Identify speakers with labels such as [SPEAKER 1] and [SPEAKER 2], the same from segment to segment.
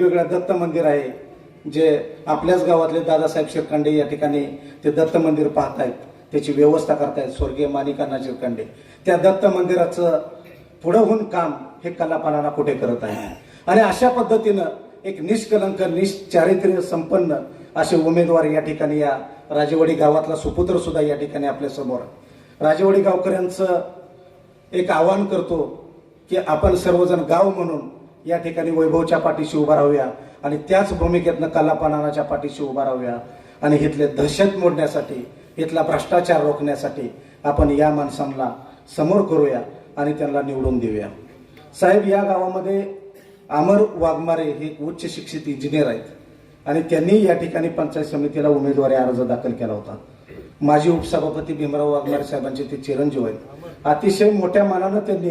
[SPEAKER 1] वेगवेगळ्या दत्त मंदिर आहे जे आपल्याच गावातले दादासाहेब शिरकांडे या ठिकाणी ते दत्त मंदिर पाहतायत. त्याची व्यवस्था करतायत स्वर्गीय मानिकांना शिरकांडे त्या दत्त मंदिराचं पुढं होऊन काम हे कलापानाला कुठे करत आहे? आणि अशा पद्धतीनं एक निष्कलंक निश्चारित्र्य संपन्न असे उमेदवार या ठिकाणी या राजेवाडी गावातला सुपुत्र सुद्धा या ठिकाणी आपल्यासमोर. राजेवाडी गावकऱ्यांचं एक आवाहन करतो की आपण सर्वजण गाव म्हणून या ठिकाणी वैभवच्या पाठीशी उभा राहूया आणि त्याच भूमिकेतनं कलापानाच्या पाठीशी उभा राहूया. आणि इथले दहशत मोडण्यासाठी इथला भ्रष्टाचार रोखण्यासाठी आपण या माणसांना समोर करूया आणि त्यांना निवडून देऊया. साहेब या गावामध्ये अमर वाघमारे हे एक उच्च शिक्षित इंजिनियर आहेत. आणि त्यांनी या ठिकाणी पंचायत समितीला उमेदवारी अर्ज दाखल केला होता. माजी उपसभापती भीमराव वाघमारे साहेबांचे ते चिरंजीव आहेत. अतिशय मोठ्या मानानं त्यांनी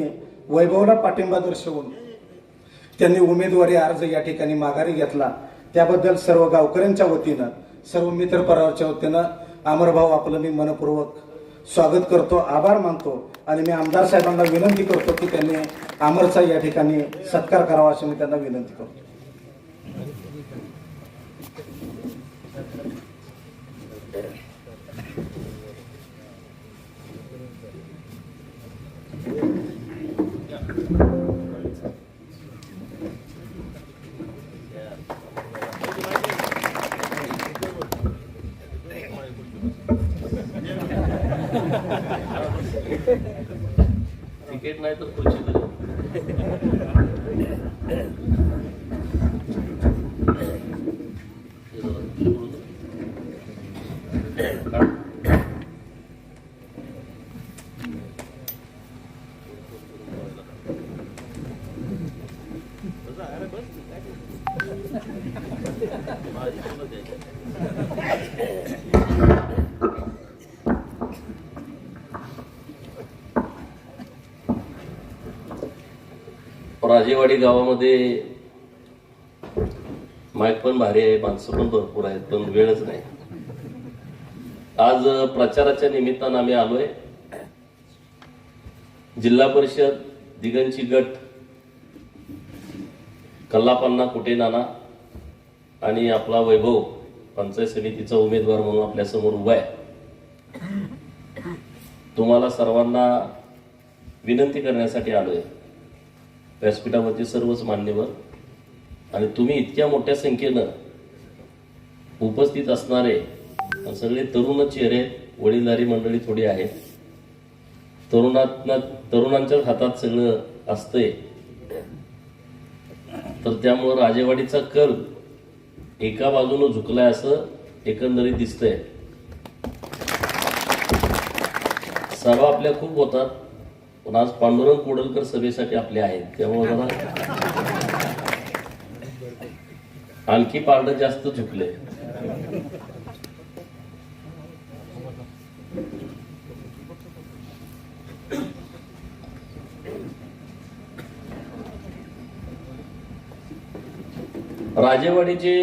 [SPEAKER 1] वैभवला पाठिंबा दर्शवून त्यांनी उमेदवारी अर्ज या ठिकाणी माघारी घेतला. त्याबद्दल सर्व गावकऱ्यांच्या वतीनं सर्व मित्र परिवाराच्या वतीनं अमरभाऊ आपलं मी मनपूर्वक स्वागत करतो आभार मानतो आणि मी आमदार साहेबांना विनंती करतो की त्यांनी अमरचा या ठिकाणी सत्कार करावा अशी मी त्यांना विनंती करतो.
[SPEAKER 2] तिकीट नाही तर खुर्ची तरी हे जरा निवडून दे. काढ. माझी तुला द्यायची. राजेवाडी गावामध्ये माईक पण भारी आहे माणसं पण भरपूर आहेत पण वेळच नाही. आज प्रचाराच्या निमित्तानं आम्ही आलोय. जिल्हा परिषद दिगंची गट कल्लापन्ना कुटे नाना आणि आपला वैभव पंचायत समितीचा उमेदवार म्हणून आपल्यासमोर उभा आहे. तुम्हाला सर्वांना विनंती करण्यासाठी आलोय. व्यासपीठावरती सर्वच मान्यवर आणि तुम्ही इतक्या मोठ्या संख्येनं उपस्थित असणारे सगळे तरुण चेहरे वडीलधारी मंडळी थोडी आहेत. तरुणात तरुणांच्याच हातात सगळं असतंय. तर त्यामुळं राजेवाडीचा कल एका बाजूनं झुकलाय असं एकंदरीत दिसतंय. सभा आपल्या खूप होतात. पण आज पांडुरंग कोडलकर सभेसाठी आपले आहेत. त्यामुळे जरा आणखी पारड जास्त झुकले. राजेवाडीचे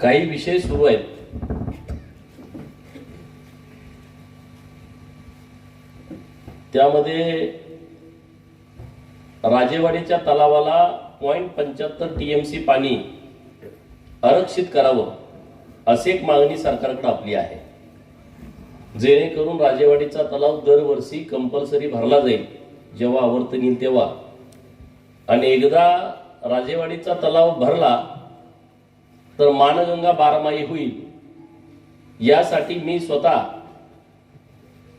[SPEAKER 2] काही विषय सुरू आहेत. त्यामध्ये राजेवाडीच्या तलावाला पॉईंट पंच्याहत्तर टीएमसी पाणी आरक्षित करावं अशी एक मागणी सरकारकडे आपली आहे. जेणेकरून राजेवाडीचा तलाव दरवर्षी कंपल्सरी भरला जाईल जेव्हा आवर्तन येईल तेव्हा. आणि एकदा राजेवाडीचा तलाव भरला तर मानगंगा बारमाही होईल. यासाठी मी स्वतः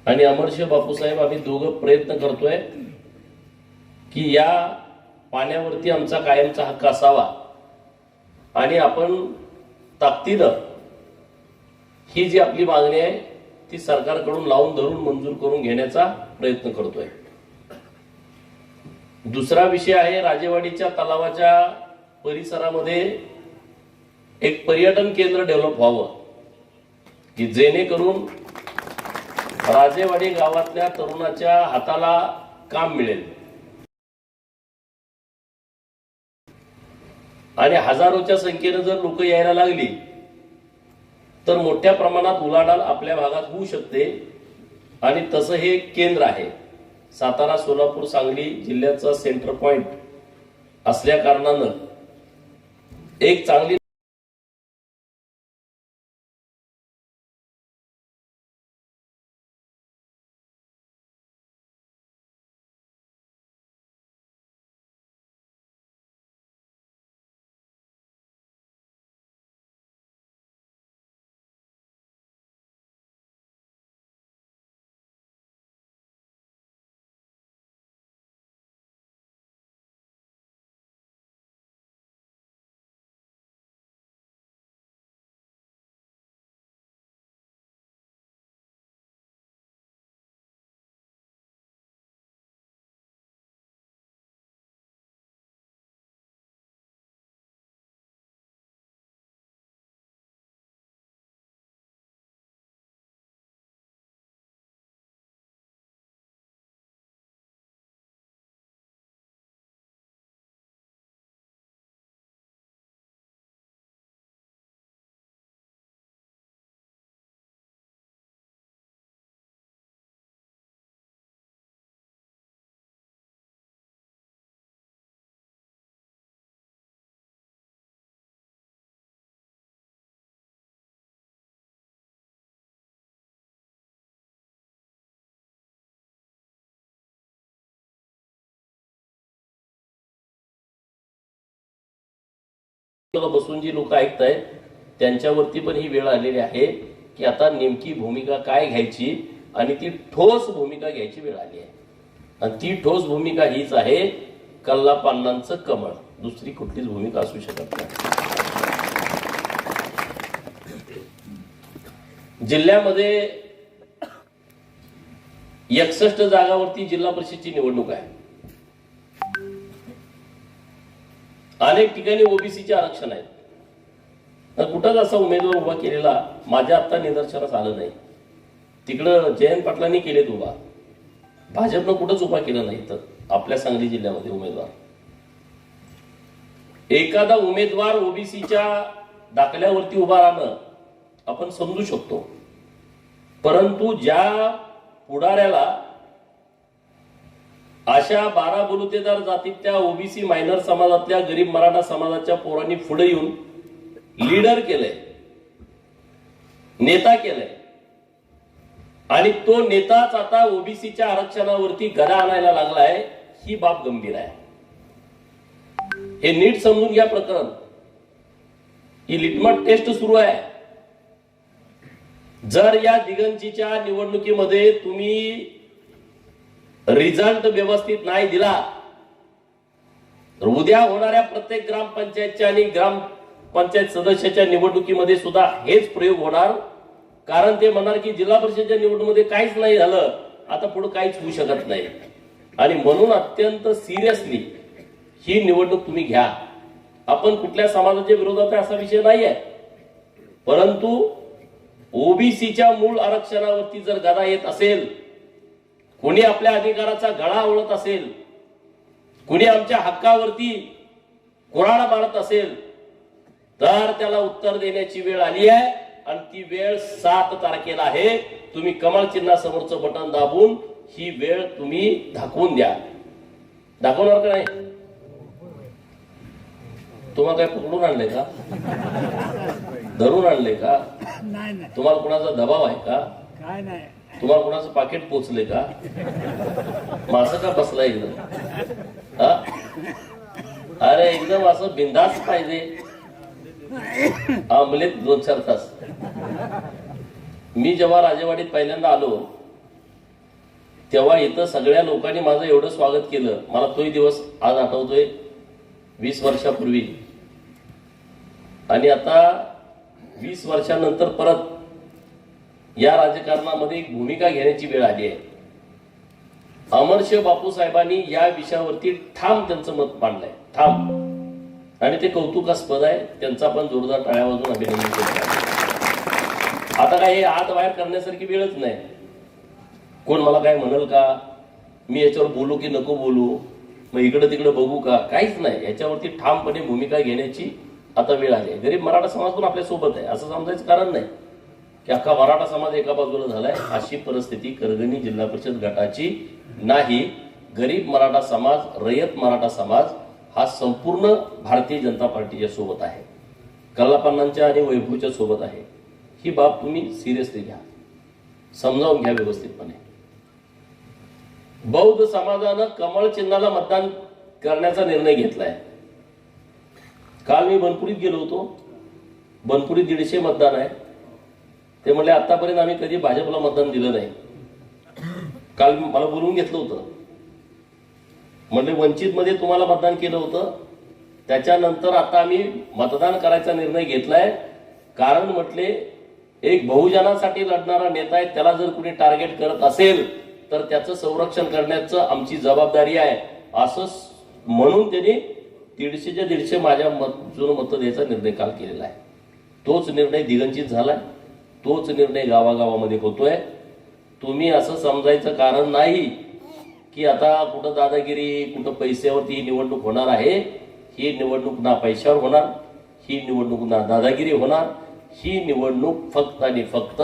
[SPEAKER 2] आणि अमरशिव बापूसाहेब आम्ही दोघं प्रयत्न करतोय की या पाण्यावरती आमचा कायमचा हक्क असावा. आणि आपण ताकदीनं ही जी आपली मागणी आहे ती सरकारकडून लावून धरून मंजूर करून घेण्याचा प्रयत्न करतोय. दुसरा विषय आहे राजेवाडीच्या तलावाच्या परिसरामध्ये एक पर्यटन केंद्र डेव्हलप व्हावं की जेणेकरून राजेवाडी गावातल्या तरुणाच्या हाताला काम मिळेल. आणि हजारोच्या संख्येनं जर लोक यायला लागली तर मोठ्या प्रमाणात उलाढाल आपल्या भागात होऊ शकते. आणि तसं हे एक केंद्र आहे. सातारा सोलापूर सांगली जिल्ह्याचा सेंटर पॉइंट असल्या कारणानं एक चांगली बसून जी लोक ऐकतायत त्यांच्यावरती पण ही वेळ आलेली आहे की आता नेमकी भूमिका काय घ्यायची आणि ती ठोस भूमिका घ्यायची वेळ आली आहे. आणि ती ठोस भूमिका हीच आहे कल्ला पान्नांचं कमळ. दुसरी कुठलीच भूमिका असू शकत नाही. जिल्ह्यामध्ये एकसष्ट जागावरती जिल्हा परिषदची निवडणूक आहे. अनेक ठिकाणी ओबीसीचे आरक्षण आहेत. तर कुठंच असा उमेदवार उभा केलेला माझ्या आता निदर्शनास आलं नाही. तिकडं जयंत पाटलांनी केलेत उभा भाजपनं कुठंच उभा केला नाही तर आपल्या सांगली जिल्ह्यामध्ये उमेदवार. एखादा उमेदवार ओबीसीच्या दाखल्यावरती उभा राहणं आपण समजू शकतो. परंतु ज्या पुढाऱ्याला अशा बारा बलुतेदार जातीतल्या ओबीसी मायनर समाजातल्या गरीब मराठा समाजाच्या पोरांनी पुढे येऊन लीडर केलंय नेता केलंय. आणि तो नेताच आता ओबीसीच्या आरक्षणावरती गदा आणायला लागलाय ही बाब गंभीर आहे. हे नीट समजून घ्या प्रकरण. ही लिटमट टेस्ट सुरू आहे. जर या दिगंजीच्या निवडणुकीमध्ये तुम्ही रिझल्ट व्यवस्थित नाही दिला तर उद्या होणाऱ्या प्रत्येक ग्रामपंचायतच्या आणि ग्रामपंचायत सदस्याच्या निवडणुकीमध्ये सुद्धा हेच प्रयोग होणार. कारण ते म्हणणार की जिल्हा परिषदेच्या निवडणुकीमध्ये काहीच नाही झालं आता पुढे काहीच होऊ शकत नाही. आणि म्हणून अत्यंत सिरियसली ही निवडणूक तुम्ही घ्या. आपण कुठल्या समाजाच्या विरोधात आहे असा विषय नाही आहे परंतु ओबीसीच्या मूळ आरक्षणावरती जर गदा येत असेल कोणी आपल्या अधिकाराचा गळा आवळत असेल कुणी आमच्या हक्कावरती कुराडा मारत असेल तर त्याला उत्तर देण्याची वेळ आली आहे. आणि ती वेळ सात तारखेला आहे. तुम्ही कमळ चिन्हासमोरचं बटन दाबून ही वेळ तुम्ही दाखवून द्या. दाखवणार का नाही? तुम्हाला काय पकडून आणलंय का? धरून आणलंय का? तुम्हाला कुणाचा दबाव आहे का?
[SPEAKER 3] काय नाही.
[SPEAKER 2] तुम्हाला कुणाचं पाकिट पोचले का? माझं का बसलाय एकदम हा? अरे एकदम असं बिंदास पाहिजे. आमलेत दोन चार तास. मी जेव्हा राजेवाडीत पहिल्यांदा आलो तेव्हा इथं सगळ्या लोकांनी माझं एवढं स्वागत केलं. मला तोही दिवस आज आठवतोय वीस वर्षापूर्वी. आणि आता वीस वर्षानंतर परत या राजकारणामध्ये एक भूमिका घेण्याची वेळ आली आहे. अमरशेव बापू साहेबांनी या विषयावरती ठाम त्यांचं मत मांडलंय. ठाम. आणि ते कौतुकास्पद आहे. त्यांचा पण जोरदार टाळ्या वाजून अभिनंदन केलं आहे. आता काय हे आत बाहेर करण्यासारखी वेळच नाही. कोण मला काय म्हणल का? मी याच्यावर बोलू की नको बोलू? मग इकडं तिकडं बघू का? काहीच नाही. याच्यावरती ठामपणे भूमिका घेण्याची आता वेळ आली आहे. गरीब मराठा समाज पण आपल्यासोबत आहे. असं समजायचं कारण नाही. की अख्खा मराठा समाज एका बाजूला झालाय अशी परिस्थिती करगणी जिल्हा परिषद गटाची नाही. गरीब मराठा समाज रयत मराठा समाज हा संपूर्ण भारतीय जनता पार्टीच्या सोबत आहे. कलापन्नांच्या आणि वैभवच्या सोबत आहे. ही बाब तुम्ही सिरियसली घ्या. समजावून घ्या व्यवस्थितपणे. बौद्ध समाजानं कमळ चिन्हाला मतदान करण्याचा निर्णय घेतलाय. काल मी बनपुरीत गेलो होतो. बनपुरीत दीडशे मतदान आहे. ते म्हणले आतापर्यंत आम्ही कधी भाजपला मतदान दिलं नाही. काल मला बोलवून घेतलं होतं. म्हणजे वंचित मध्ये तुम्हाला मतदान केलं होतं. त्याच्यानंतर आता आम्ही मतदान करायचा निर्णय घेतलाय. कारण म्हटले एक बहुजनासाठी लढणारा नेता आहे त्याला जर कुणी टार्गेट करत असेल तर त्याचं संरक्षण करण्याचं आमची जबाबदारी आहे. असं म्हणून त्यांनी दीडशेच्या दीडशे माझ्या मत मत द्यायचा निर्णय काल केलेला आहे. तोच निर्णय दिगंचित झालाय. तोच निर्णय गावागावामध्ये होतोय. तुम्ही असं समजायचं कारण नाही की आता कुठं दादागिरी कुठं पैशावरती ही निवडणूक होणार आहे ही निवडणूक ना पैशावर होणार ही निवडणूक ना दादागिरी होणार ही निवडणूक फक्त आणि फक्त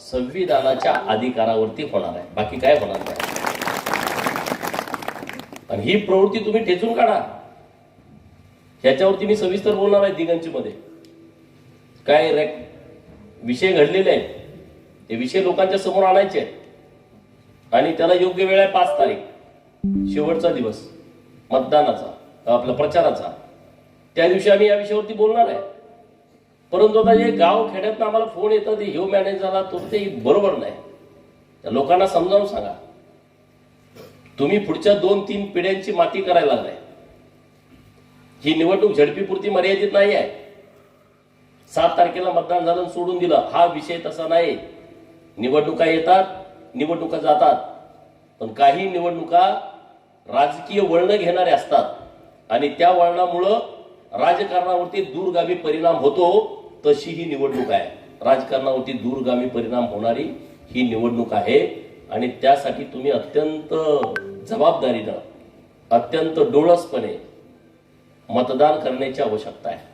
[SPEAKER 2] संविधानाच्या अधिकारावरती होणार आहे. बाकी काय होणार नाही. आणि ही प्रवृत्ती तुम्ही ठेचून काढा. ह्याच्यावरती मी सविस्तर बोलणार आहे दिगंची मध्ये काय रेक विषय घडलेले आहेत. ते विषय लोकांच्या समोर आणायचे आहेत. आणि त्याला योग्य वेळ आहे पाच तारीख. शेवटचा दिवस. मतदानाचा आपला प्रचाराचा. त्या दिवशी आम्ही या विषयावरती बोलणार आहे. परंतु आता जे गाव खेड्यातनं आम्हाला फोन येतात ते ह्यो मॅनेज झाला तो ते बरोबर नाही. त्या लोकांना समजावून सांगा. तुम्ही पुढच्या दोन तीन पिढ्यांची माती करायला लागलाय. ही निवडणूक झडपीपुरती मर्यादित नाही आहे. सात तारखेला मतदान झालं सोडून दिलं. हा विषय तसा नाही. निवडणुका येतात निवडणुका जातात. पण काही निवडणुका राजकीय वळणं घेणारे असतात. आणि त्या वळणामुळं राजकारणावरती दूरगामी परिणाम होतो तशी ही निवडणूक आहे. राजकारणावरती दूरगामी परिणाम होणारी ही निवडणूक आहे. आणि त्यासाठी तुम्ही अत्यंत जबाबदारीनं अत्यंत डोळसपणे मतदान करण्याची आवश्यकता आहे.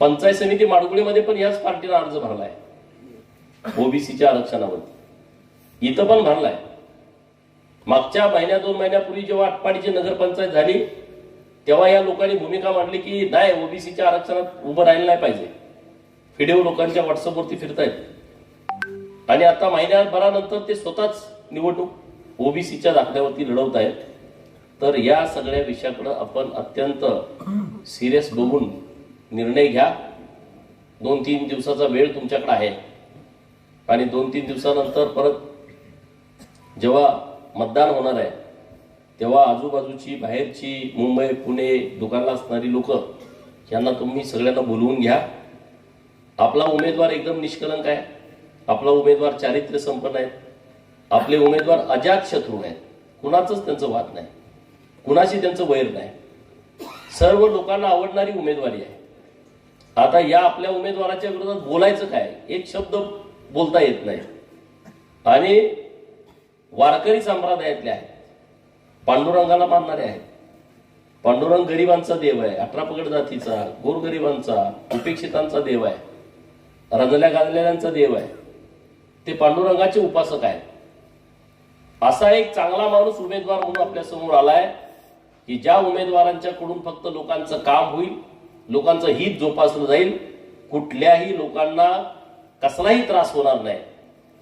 [SPEAKER 2] पंचायत समिती माडगुळीमध्ये पण याच पार्टीनं अर्ज भरलाय. ओबीसीच्या आरक्षणावरती. इथं पण भरलाय. मागच्या महिन्या दोन महिन्यापूर्वी जेव्हा आटपाडीची नगरपंचायत झाली तेव्हा या लोकांनी भूमिका मांडली की नाही ओबीसीच्या आरक्षणात उभं राहिलं नाही पाहिजे. व्हिडिओ लोकांच्या व्हॉट्सअपवरती फिरतायत. आणि आता महिन्याभरानंतर ते स्वतःच निवडणूक ओबीसीच्या दाखल्यावरती लढवत आहेत तर या सगळ्या विषयाकडे आपण अत्यंत सिरियस बघून निर्णय घ्या. दोन तीन दिवसाचा वेळ तुमच्याकडे आहे. आणि दोन तीन दिवसानंतर परत जेव्हा मतदान होणार आहे तेव्हा आजूबाजूची बाहेरची मुंबई पुणे दुकानला असणारी लोक यांना तुम्ही सगळ्यांना बोलवून घ्या. आपला उमेदवार एकदम निष्कलंक आहे. आपला उमेदवार चारित्र्य संपन्न आहे. आपले उमेदवार अजात शत्रू आहेत. कुणाचंच त्यांचं वाद नाही. कुणाशी त्यांचं वैर नाही. सर्व लोकांना आवडणारी उमेदवारी आहे. आता या आपल्या उमेदवाराच्या विरोधात बोलायचं काय? एक शब्द बोलता येत नाही. आणि वारकरी संप्रदायातले आहेत. पांडुरंगाला मानणारे आहेत. पांडुरंग गरिबांचा देव आहे. अठरा पगड जातीचा गोरगरिबांचा उपेक्षितांचा देव आहे. रंजल्या गाजलेल्यांचा देव आहे. ते पांडुरंगाचे उपासक आहेत. असा एक चांगला माणूस उमेदवार म्हणून आपल्यासमोर आलाय की ज्या उमेदवारांच्याकडून फक्त लोकांचं काम होईल लोकांचं हित जोपासलं जाईल. कुठल्याही लोकांना कसलाही त्रास होणार नाही.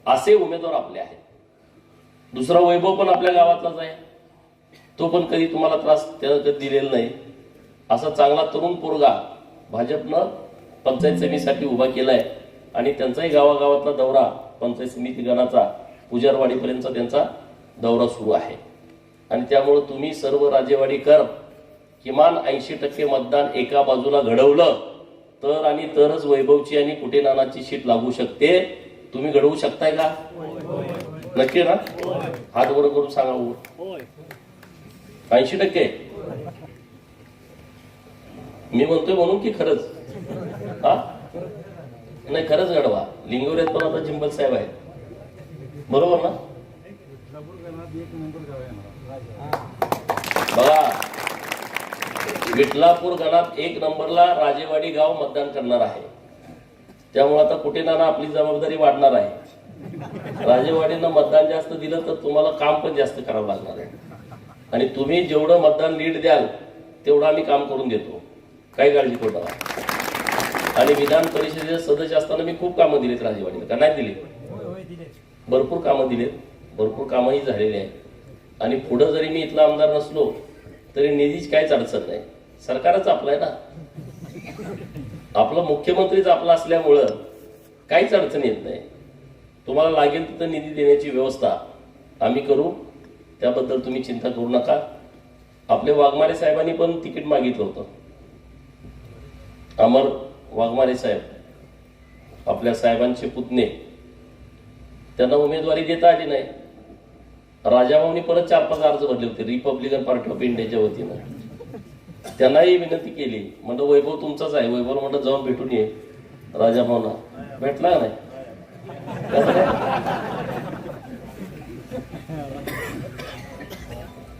[SPEAKER 2] असे उमेदवार आपले आहेत. दुसरा वैभव पण आपल्या गावातलाच आहे. तो पण कधी तुम्हाला त्रास त्यानं कधी दिलेला नाही. असा चांगला तरुण पोरगा भाजपनं पंचायत समितीसाठी उभा केलाय आणि त्यांचाही गावागावातला दौरा पंचायत समिती गणाचा पुजारवाडीपर्यंतचा त्यांचा दौरा सुरू आहे. आणि त्यामुळं तुम्ही सर्व राजेवाडीकर किमान ऐंशी टक्के मतदान एका बाजूला घडवलं तर आणि तरच वैभवची आणि कुठे नानाची शीट लागू शकते. तुम्ही घडवू शकताय का? नक्की ना? हात वर करून सांगा ऐंशी टक्के? मी म्हणतोय म्हणून की खरंच? हा? नाही खरंच घडवा. लिंगोऱ्यात पण आता जिंबल साहेब आहेत. बरोबर ना? बघा विठलापूर गणात एक नंबरला राजेवाडी गाव मतदान करणार आहे. त्यामुळे आता कुठे नाना आपली जबाबदारी वाढणार आहे. राजेवाडीनं मतदान जास्त दिलं तर तुम्हाला काम पण जास्त करावं लागणार आहे. आणि तुम्ही जेवढं मतदान लीड द्याल तेवढं आम्ही काम करून देतो. काही काळजी करू नका. आणि विधान परिषदेचे सदस्य असताना मी खूप कामं दिलीत राजेवाडीला. का नाही दिली? भरपूर कामं दिलीत. भरपूर कामंही झालेली आहेत. आणि पुढं जरी मी इथला आमदार नसलो तरी निधीच काहीच अडचण नाही. सरकारच आपलं आहे ना. आपला मुख्यमंत्रीच आपला असल्यामुळं काहीच अडचण येत नाही. तुम्हाला लागेल तिथं निधी देण्याची व्यवस्था आम्ही करू. त्याबद्दल तुम्ही चिंता करू नका. आपले वाघमारे साहेबांनी पण तिकीट मागितलं होतं. अमर वाघमारे साहेब आपल्या साहेबांचे पुतणे. त्यांना उमेदवारी देता आली नाही. राजाभाऊनी परत चार पाच अर्ज भरले होते. रिपब्लिकन पार्टी ऑफ इंडियाच्या वतीनं. त्यांनाही विनंती केली. म्हणलं वैभव तुमचाच आहे. वैभव म्हणलं जाऊन भेटून ये राजाभाऊना भेटला का नाही?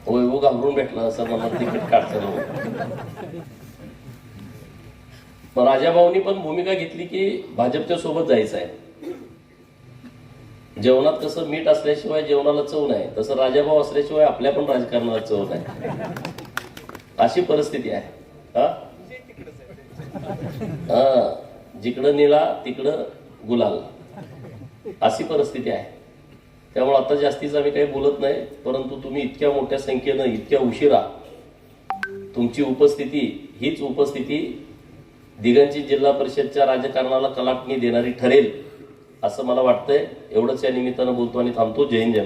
[SPEAKER 2] वैभव घाबरून भेटला. असं मला तिकीट काढताना मग राजाभाऊनी पण भूमिका घेतली की भाजपच्या सोबत जायचं आहे. जेवणात कसं मीठ असल्याशिवाय जेवणाला चव नाही. तसं राजाभाऊ असल्याशिवाय आपल्या पण राजकारणाला चव नाही. अशी परिस्थिती आहे. हा? हा. जिकडं निळा तिकडं गुलाल. अशी परिस्थिती आहे. त्यामुळे आता जास्तीच आम्ही काही बोलत नाही परंतु तुम्ही इतक्या मोठ्या संख्येनं इतक्या उशिरा तुमची उपस्थिती हीच उपस्थिती दिगंची जिल्हा परिषदच्या राजकारणाला कलाटणी देणारी ठरेल असं मला वाटतंय. एवढंच या निमित्तानं बोलतो आणि थांबतो. जय हिंद जय